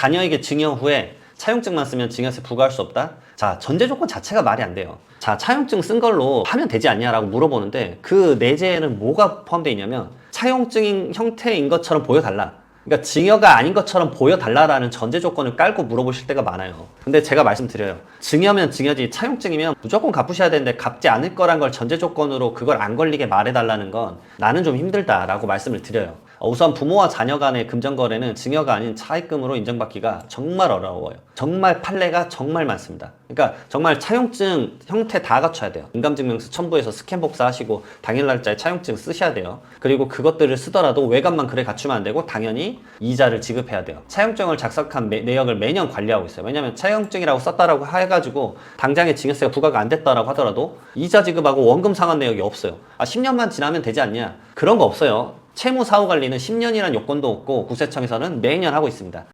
자녀에게 증여 후에 차용증만 쓰면 증여세 부과할 수 없다? 자, 전제 조건 자체가 말이 안 돼요. 자, 차용증 쓴 걸로 하면 되지 않냐라고 물어보는데 그 내재에는 뭐가 포함되어 있냐면 차용증인 형태인 것처럼 보여달라. 그러니까 증여가 아닌 것처럼 보여달라라는 전제 조건을 깔고 물어보실 때가 많아요. 근데 제가 말씀드려요. 증여면 증여지 차용증이면 무조건 갚으셔야 되는데 갚지 않을 거란 걸 전제 조건으로 그걸 안 걸리게 말해달라는 건 나는 좀 힘들다라고 말씀을 드려요. 어, 우선 부모와 자녀 간의 금전거래는 증여가 아닌 차입금으로 인정받기가 정말 어려워요. 정말 판례가 정말 많습니다. 그러니까 정말 차용증 형태 다 갖춰야 돼요. 인감증명서 첨부해서 스캔 복사하시고 당일 날짜에 차용증 쓰셔야 돼요. 그리고 그것들을 쓰더라도 외관만 그래 갖추면 안 되고 당연히 이자를 지급해야 돼요. 차용증을 작성한 매- 내역을 매년 관리하고 있어요. 왜냐하면 차용증이라고 썼다라고 해가지고 당장에 증여세가 부과가 안 됐다라고 하더라도 이자 지급하고 원금 상환 내역이 없어요. 아 10년만 지나면 되지 않냐? 그런 거 없어요. 채무 사후 관리는 10년이라는 요건도 없고 국세청에서는 매년 하고 있습니다.